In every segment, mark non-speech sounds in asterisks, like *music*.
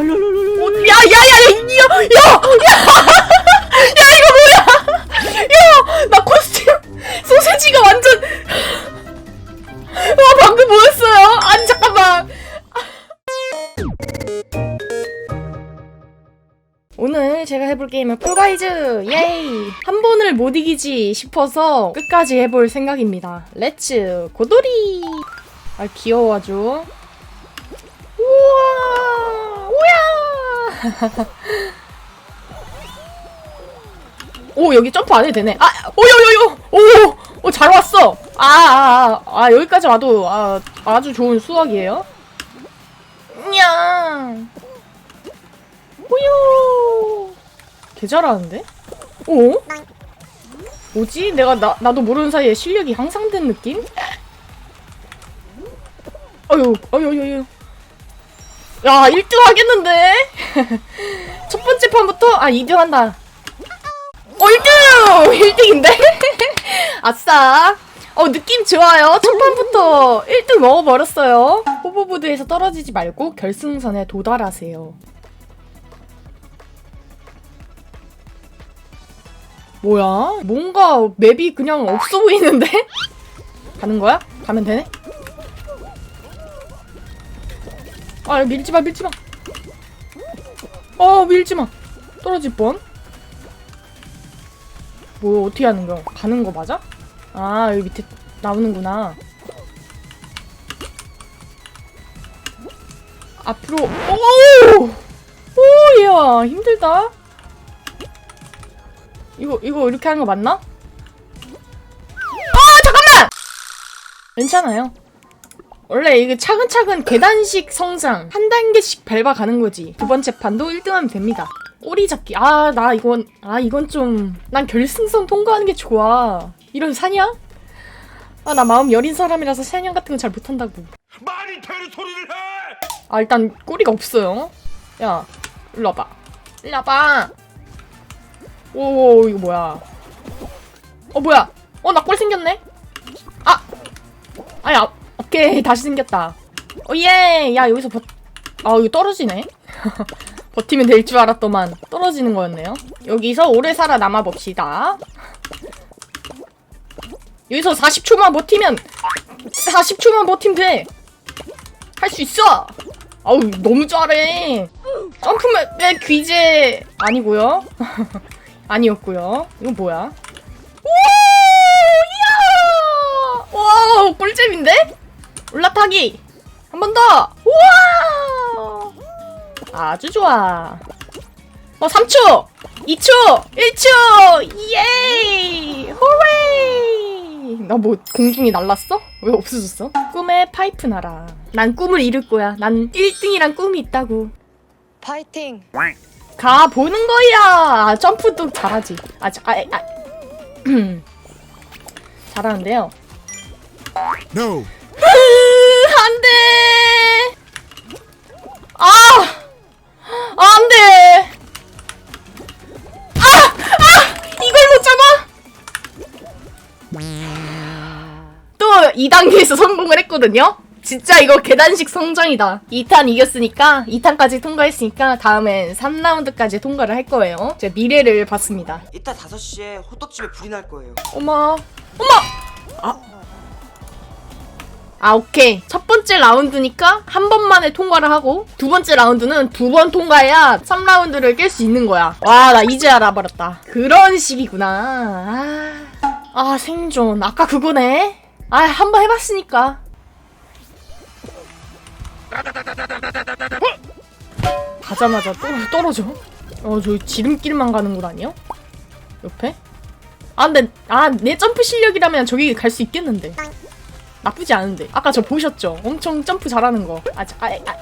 어, 야야야야 야, 야, 야, *laughs* 야 이거 뭐야? 야, 나 코스튬 소세지가 완전. 와 방금 뭐였어요? 아니 잠깐만. 오늘 제가 해볼 게임은 폴가이즈 예이 한 번을 못 이기지 싶어서 끝까지 해볼 생각입니다 렛츠 고돌이 아 귀여워 아주 우와 우야 오 여기 점프 안 해도 되네 아 오요요요 오 오잘 왔어 아 아 아, 아, 여기까지 와도 아, 아주 좋은 수학이에요 냥 호요 개 잘하는데? 오? 뭐지? 내가 나, 나도 모르는 사이에 실력이 향상된 느낌? 어휴 어휴 어휴 야 1등 하겠는데? *laughs* 첫 번째 판부터 아 2등 한다 어 1등! 1등인데? *laughs* *laughs* 아싸 어 느낌 좋아요 첫 판부터 1등 먹어버렸어요 호버보드에서 떨어지지 말고 결승선에 도달하세요 뭐야? 뭔가 맵이 그냥 없어 보이는데? 가는 거야? 가면 되네? 아 밀지 마 밀지 마. 어 밀지 마. 떨어질 뻔. 뭐 어떻게 하는 거야? 가는 거 맞아? 아 여기 밑에 나오는구나. 앞으로 오! 오야 힘들다. 이거 이거 이렇게 하는 거 맞나? 아 잠깐만! 괜찮아요. 원래 이게 차근차근 계단식 성장 한 단계씩 밟아가는 거지. 두 번째 판도 1등하면 됩니다. 꼬리 잡기. 아 나 이건 아 이건 좀 난 결승선 통과하는 게 좋아. 이런 사냥? 아 나 마음 여린 사람이라서 사냥 같은 건 잘 못한다고. 말이 되는 소리를 해! 아 일단 꼬리가 없어요. 야 일로 와봐. 일로 와봐. 오 이거 뭐야? 어 뭐야? 어 나 꼴 생겼네? 아! 아니 아, 오케이 다시 생겼다. 오예! 야 여기서 버... 아 이거 떨어지네? *laughs* 버티면 될 줄 알았더만 떨어지는 거였네요. 여기서 오래 살아남아 봅시다. 여기서 40초만 버티면 40초만 버티면 돼. 할 수 있어. 아우 너무 잘해. 점프맵의 귀재 아니고요. *laughs* 아니었고요. 이건 뭐야? 오! 이야! 와, 꿀잼인데? 올라타기. 한 번 더. 우와! 아주 좋아. 어, 3초, 2초, 1초. 예이! 호레이! 나 뭐 공중이 날랐어? 왜 없어졌어? 꿈의 파이프 나라. 난 꿈을 이룰 거야. 난 1등이란 꿈이 있다고. 파이팅! 가 보는 거야. 아, 점프도 잘하지. 아, 자, 아, 아. *clears throat* 잘하는데요. No! 으, 안 돼. 아, 아, 안 돼. 아, 아, 이걸 못 잡아. 또 2단계에서 성공을 했거든요. 진짜 이거 계단식 성장이다. 2탄 이겼으니까 2탄까지 통과했으니까 다음엔 3라운드까지 통과를 할 거예요. 제가 미래를 봤습니다. 이따 5시에 호떡집에 불이 날 거예요. 어머, 어머! 아. 아, 오케이. 첫 번째 라운드니까 한 번만에 통과를 하고, 두 번째 라운드는 두 번 통과해야 3라운드를 깰 수 있는 거야. 와, 나 이제 알아버렸다. 그런 식이구나. 아, 아 생존. 아까 그거네. 아, 한 번 해봤으니까. 가자마자 또 떨어져. 어, 저 지름길만 가는 곳 아니야? 옆에? 아 근데 아내 점프 실력이라면 저기 갈 수 있겠는데 나쁘지 않은데 아까 저 보셨죠? 엄청 점프 잘하는 거 아, 자, 아, 아,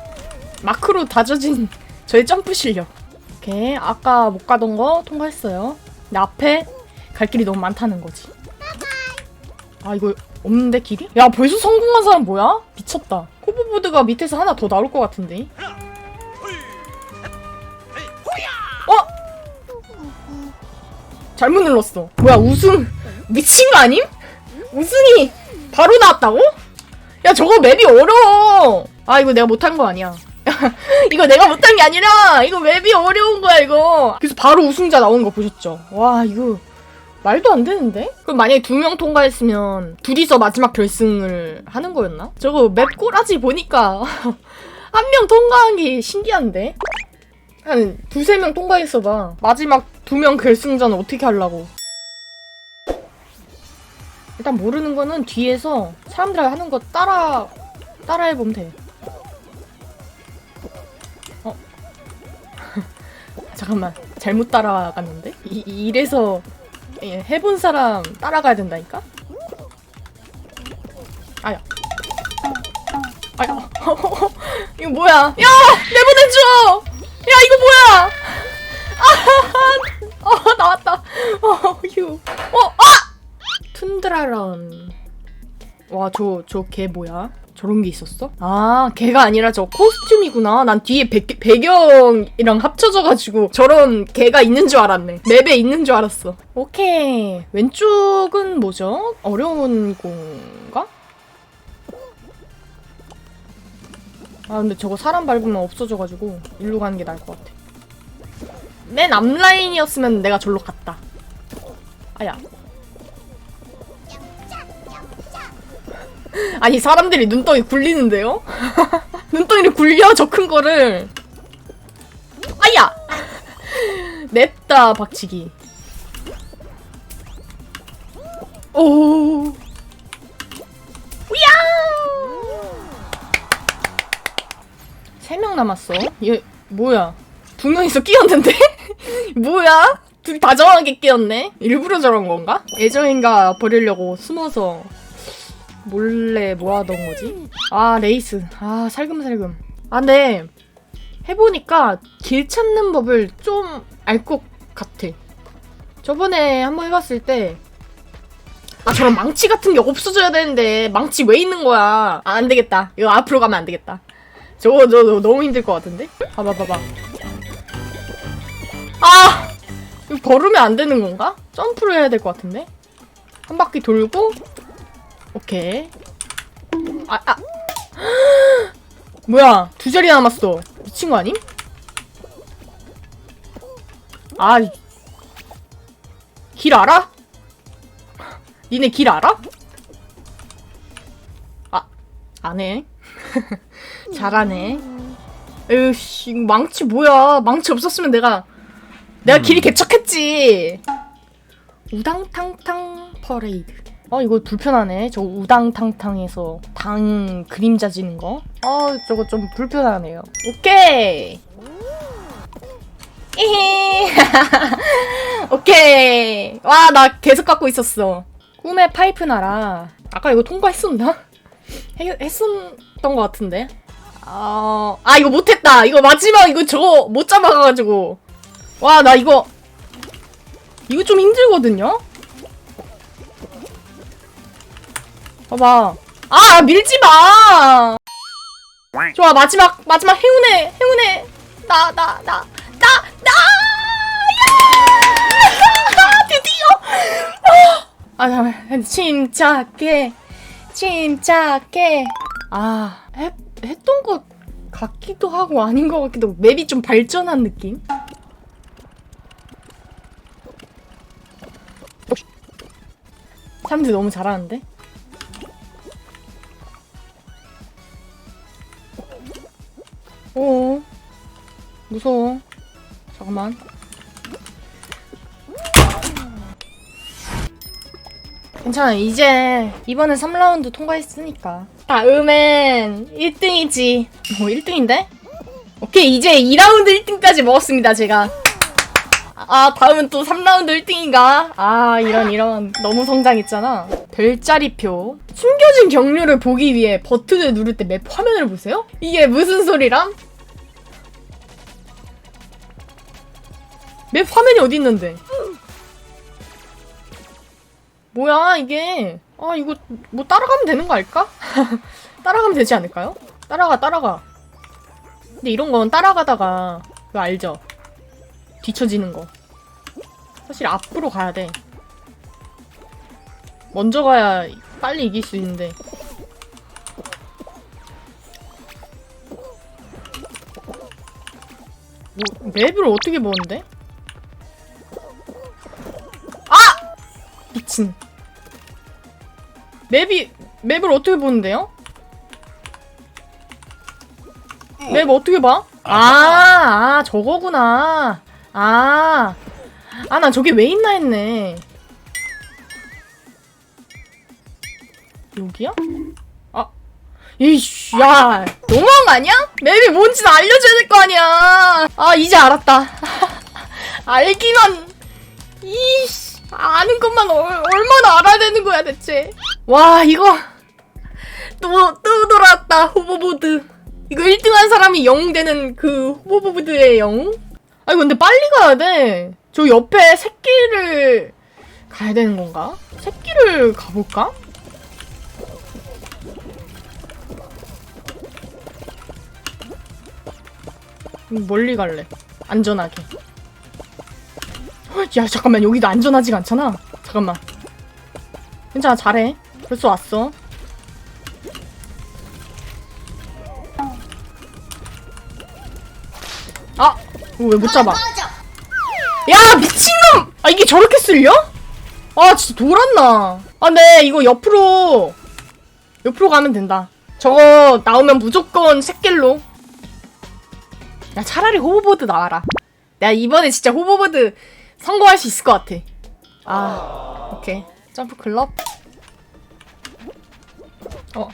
마크로 다져진 *laughs* 저의 점프 실력 오케이 아까 못 가던 거 통과했어요 근데 앞에 갈 길이 너무 많다는 거지 아 이거 없는데 길이? 야 벌써 성공한 사람 뭐야? 미쳤다 호버보드가 밑에서 하나 더 나올 것 같은데 어? 잘못 눌렀어. 뭐야 우승 미친 거 아님? 우승이 바로 나왔다고? 야 저거 맵이 어려워. 아 이거 내가 못한 거 아니야. 야 *laughs* 이거 내가 못한 게 아니라 이거 맵이 어려운 거야 이거. 그래서 바로 우승자 나온 거 보셨죠? 와 이거 말도 안 되는데? 그럼 만약에 두 명 통과했으면 둘이서 마지막 결승을 하는 거였나? 저거 맵 꼬라지 보니까 *laughs* 한 명 통과한 게 신기한데? 한 두세 명 통과했어 봐. 마지막 두 명 결승전 어떻게 하려고. 일단 모르는 거는 뒤에서 사람들 하는 거 따라 따라 해보면 돼. 어? *laughs* 잠깐만 잘못 따라갔는데? 이, 이래서 예, 해본 사람 따라가야 된다니까? 아야. 아야. *laughs* 이거 뭐야? 야! 내보내줘! 야, 이거 뭐야! *laughs* 아, 어, 나왔다. 어, 휴. 어, 아! 툰드라런. 와, 저, 저 개 뭐야? 저런 게 있었어? 아, 걔가 아니라 저 코스튬이구나. 난 뒤에 배, 배경이랑 합쳐져가지고 저런 개가 있는 줄 알았네. 맵에 있는 줄 알았어. 오케이. 왼쪽은 뭐죠? 어려운 건가? 아, 근데 저거 사람 밟으면 없어져가지고 일로 가는 게 나을 것 같아. 맨 앞라인이었으면 내가 절로 갔다. 아야. *laughs* 아니 사람들이 눈덩이 굴리는데요? *laughs* 눈덩이를 굴려? 저 큰 거를. 아야! *laughs* 냅다 박치기. 오. 우야! 세 명 남았어. 얘 뭐야? 두 명이서 끼었는데? 뭐야? 둘이 다정하게 끼었네? 일부러 저런 건가? 애정인가 버리려고 숨어서 몰래 뭐 하던 거지? 아, 레이스. 아, 살금살금. 아, 근데 해보니까 길 찾는 법을 좀 알 것 같아. 저번에 한번 해봤을 때, 아, 저런 망치 같은 게 없어져야 되는데, 망치 왜 있는 거야? 아, 안 되겠다. 이거 앞으로 가면 안 되겠다. 저거, 저거 너무 힘들 것 같은데? 봐봐, 봐봐. 아! 이거 걸으면 안 되는 건가? 점프를 해야 될 것 같은데? 한 바퀴 돌고, 오케이. 아, 아. *gasps* 뭐야, 두 자리 남았어. 미친 거 아님? 아, 이- 길 알아? *gasps* 니네 길 알아? 아, 안 해. *laughs* 잘하네. 에휴씨, 망치 뭐야. 망치 없었으면 내가, 내가 길이 개척했지. 우당탕탕 퍼레이드. 어 이거 불편하네. 저 우당탕탕해서 당 그림자 지는 거. 어 저거 좀 불편하네요. 오케이. *laughs* 오케이. 와 나 계속 갖고 있었어. 꿈의 파이프 나라. 아까 이거 통과했었나? 해- 했었던 것 같은데. 아, 아 이거 못했다. 이거 마지막 이거 저거 못 잡아가가지고. 와 나 이거 이거 좀 힘들거든요. 봐봐. 아, 밀지 마! 좋아, 마지막, 마지막 행운의, 행운의, 나, 나, 나, 나, 나! 야! 드디어! 아, 잠깐만. 침착해. 침착해. 아, 했, 했던 것 같기도 하고 아닌 것 같기도 하고, 맵이 좀 발전한 느낌? 사람들 너무 잘하는데? 오 무서워. 잠깐만. 괜찮아 이제 이번엔 3라운드 통과했으니까. 다음엔 1등이지. 뭐 1등인데? 오케이 이제 2라운드 1등까지 먹었습니다 제가. 아 다음은 또 3라운드 1등인가? 아 이런 이런. 너무 성장했잖아 별자리표 숨겨진 경류를 보기 위해 버튼을 누를 때 맵 화면을 보세요? 이게 무슨 소리람? 맵 화면이 어디 있는데? 뭐야 이게 아 이거 뭐 따라가면 되는 거 알까? *laughs* 따라가면 되지 않을까요? 따라가 따라가 근데 이런 건 따라가다가 그거 알죠? 뒤처지는 거 사실 앞으로 가야 돼 먼저 가야 빨리 이길 수 있는데 뭐, 맵을 어떻게 보는데? 아! 미친. 맵이 맵을 어떻게 보는데요? 맵 어떻게 봐? 아, 아 저거구나. 아, 아, 난 저게 왜 있나 했네. 여기야? 아, 이씨, 야, 너무한 거? 맵이 뭔지는 알려줘야 될 거 아니야. 아, 이제 알았다. *laughs* 알기만, 이씨, 아는 것만 얼, 얼마나 알아야 되는 거야, 대체. 와, 이거, 또, 또 돌아왔다, 호버보드. 이거 1등 한 사람이 영웅 되는 그 호버보드의 영웅? 아니, 근데 빨리 가야 돼. 저 옆에 새끼를 가야 되는 건가? 새끼를 가볼까? 멀리 갈래. 안전하게. 어, 야, 잠깐만. 여기도 안전하지가 않잖아. 잠깐만. 괜찮아, 잘해. 벌써 왔어. 아! 왜 못 잡아? 야, 미친놈! 아, 이게 저렇게 쓸려? 아, 진짜 돌았나. 아, 근데 이거 옆으로, 옆으로 가면 된다. 저거 나오면 무조건 새길로. 야, 차라리 호버보드 나와라. 내가 이번에 진짜 호버보드 성공할 수 있을 것 같아. 아, 오케이. 점프 클럽. 어,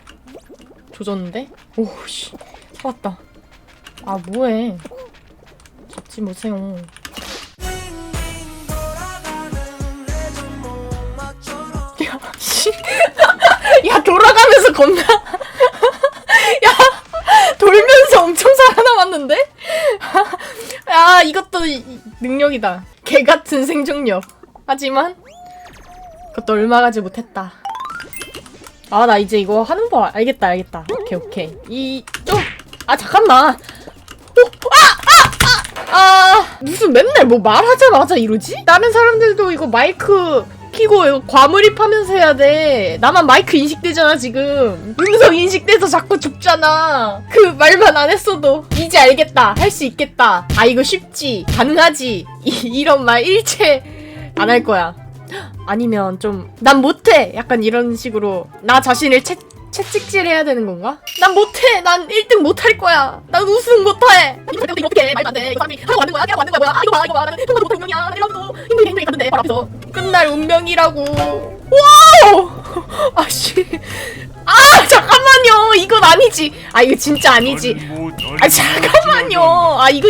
조졌는데? 오씨, 살았다. 아, 뭐해. 잡지 마세요. 야, 씨. *laughs* 야, 돌아가면서 겁나. *laughs* 야, 돌면서 엄청 살아남았는데? 야, 이것도 능력이다. 개 같은 생존력. 하지만, 그것도 얼마 가지 못했다. 아, 나 이제 이거 하는 거 알겠다, 알겠다. 오케이, 오케이. 이, 좀, 아, 잠깐만. 오, 아, 아, 아, 아, 무슨 맨날 뭐 말하자마자 이러지? 다른 사람들도 이거 마이크 키고 과몰입하면서 해야 돼. 나만 마이크 인식되잖아, 지금. 음성 인식돼서 자꾸 죽잖아. 그 말만 안 했어도. 이제 알겠다. 할 수 있겠다. 아, 이거 쉽지. 가능하지. 이, 이런 말 일체 안 할 거야. 아니면 좀, 난 못해! 약간 이런 식으로 나 자신을 채, 채찍질 해야 되는 건가? 난 못해! 난 1등 못할 거야! 난 우승 못해! 이거 이거 어떻게 말도 안 돼! 이거 사람이 하고 만든 거야? 그냥 만든 거야 뭐야? 아, 이거 봐, 이거 봐! 나는 통과도 못할 운명이야! 이러면서 힘들게 힘들게 갔는데 바로 앞에서 끝날 운명이라고! 와우! *laughs* 아씨. 아, 잠깐만요! 이건 아니지! 아, 이거 진짜 아니지! 아, 잠깐만요! 아, 이거.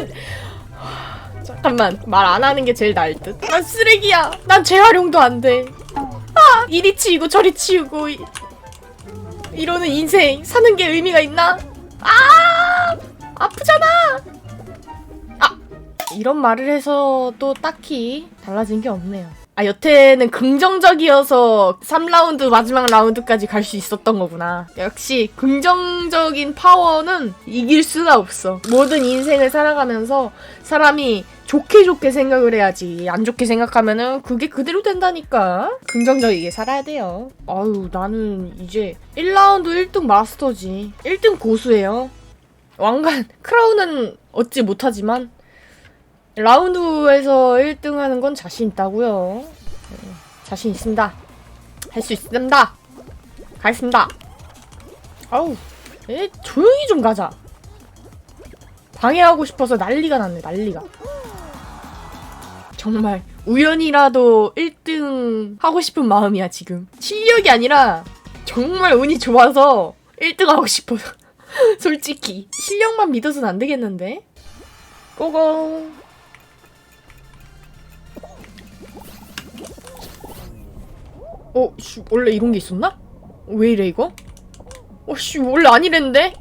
잠깐만 말 안 하는 게 제일 나을 듯. 난 쓰레기야. 난 재활용도 안 돼. 아 이리 치우고 저리 치우고 이, 이러는 인생 사는 게 의미가 있나? 아 아프잖아. 아 이런 말을 해서 또 딱히 달라진 게 없네요. 아 여태는 긍정적이어서 3라운드 마지막 라운드까지 갈 수 있었던 거구나. 역시 긍정적인 파워는 이길 수가 없어. 모든 인생을 살아가면서 사람이 좋게 좋게 생각을 해야지. 안 좋게 생각하면은 그게 그대로 된다니까. 긍정적이게 살아야 돼요. 아유, 나는 이제 1라운드 1등 마스터지. 1등 고수예요. 왕관, *laughs* 크라운은 얻지 못하지만, 라운드에서 1등 하는 건 자신 있다고요. 네, 자신 있습니다. 할 수 있습니다. 가겠습니다. 아우, 에, 조용히 좀 가자. 방해하고 싶어서 난리가 났네, 난리가. 정말 우연이라도 1등 하고 싶은 마음이야, 지금. 실력이 아니라 정말 운이 좋아서 1등 하고 싶어. 솔직히. 실력만 믿어서는 안 되겠는데? 고고. 어, 씨, 원래 이런 게 있었나? 왜 이래, 이거? 어, 씨, 원래 아니랬는데?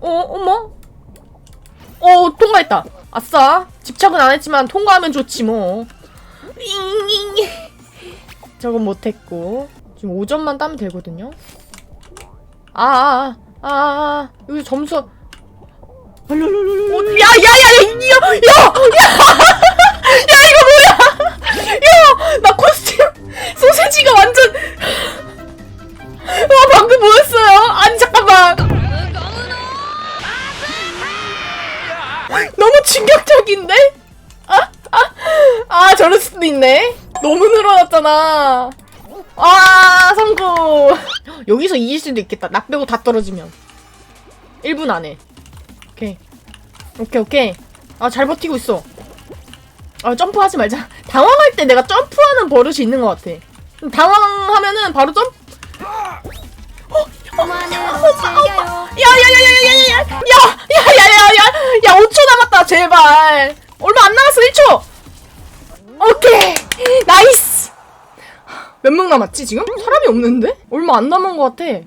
어, 어머? 어, 통과했다. 아싸. 집착은 안 했지만 통과하면 좋지 뭐. 잉잉. *laughs* 저건 못했고. 지금 5점만 따면 되거든요. 아, 아, 아, 아, 아. 여기 점수. 어, 야, 야, 야, 야, 야, 야, 야, *laughs* 야, 이거 뭐야? 야, 나 코스 튬 소세지가 완전. 와, 방금 뭐였어요? 아니, 잠깐만. 너무 충격적이야. 웃긴데? 아, 아, 아 저럴 수도 있네. 너무 늘어났잖아. 아 성공. 여기서 이길 수도 있겠다. 나 빼고 다 떨어지면. 1분 안에. 오케이. 오케이 오케이. 아 잘 버티고 있어. 아 점프하지 말자. 당황할 때 내가 점프하는 버릇이 있는 것 같아. 당황하면은 바로 점프. 야야야야야야야야야야야야야 야 5초 남았다 제발 얼마 안 남았어 1초 오케이 나이스 몇 명 남았지 지금? 사람이 없는데? 얼마 안 남은 것 같아 야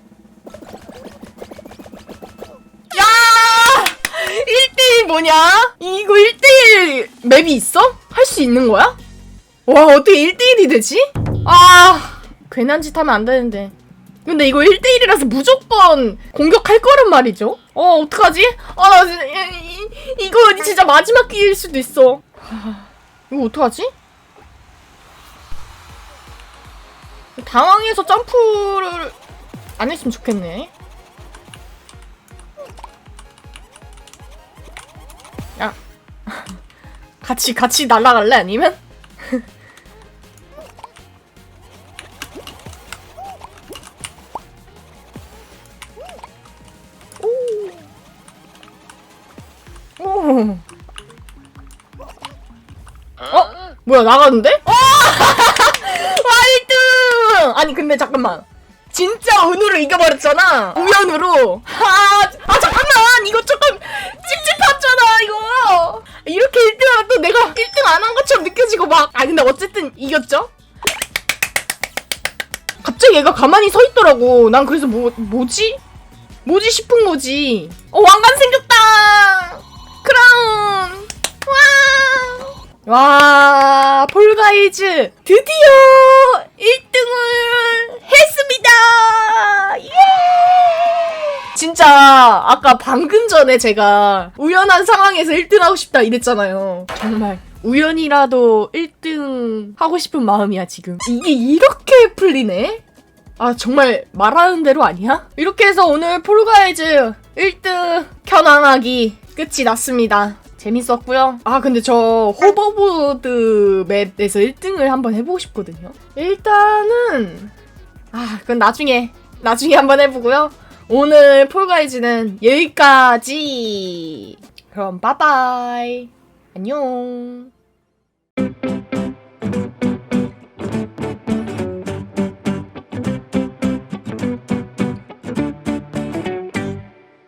1대1 뭐냐? 이거 1대1 맵이 있어? 할 수 있는 거야? 와 어떻게 1대1이 되지? 아 괜한 짓 하면 안 되는데 근데 이거 1대1이라서 무조건 공격할 거란 말이죠? 어, 어떡하지? 아, 이거 진짜 마지막 기회일 수도 있어. 하, *sighs* 이거 어떡하지? 당황해서 점프를 안 했으면 좋겠네. 야. *laughs* 같이, 같이 날아갈래? 아니면? 뭐야 나가는데? 어! *laughs* 와 1등! 아니 근데 잠깐만 진짜 운으로 이겨버렸잖아 우연으로 아, 아 잠깐만 이거 조금 찝찝하잖아 이거 이렇게 1등하면 또 내가 1등 안 한 것처럼 느껴지고 막아 근데 어쨌든 이겼죠? 갑자기 얘가 가만히 서 있더라고 난 그래서 뭐, 뭐지? 뭐지 싶은 거지 어 왕관 생겼다 크라운! 와! 와, 폴가이즈 드디어 1등을 했습니다! 예! 진짜 아까 방금 전에 제가 우연한 상황에서 1등 하고 싶다 이랬잖아요. 정말 우연이라도 1등 하고 싶은 마음이야 지금. 이게 이렇게 풀리네? 아 정말 말하는 대로 아니야? 이렇게 해서 오늘 폴가이즈 1등 현황하기 끝이 났습니다. 재밌었고요. 아 근데 저 호버보드 맵에서 1등을 한번 해보고 싶거든요. 일단은 아 그건 나중에 나중에 한번 해보고요. 오늘 폴가이즈는 여기까지. 그럼 빠바이. 안녕.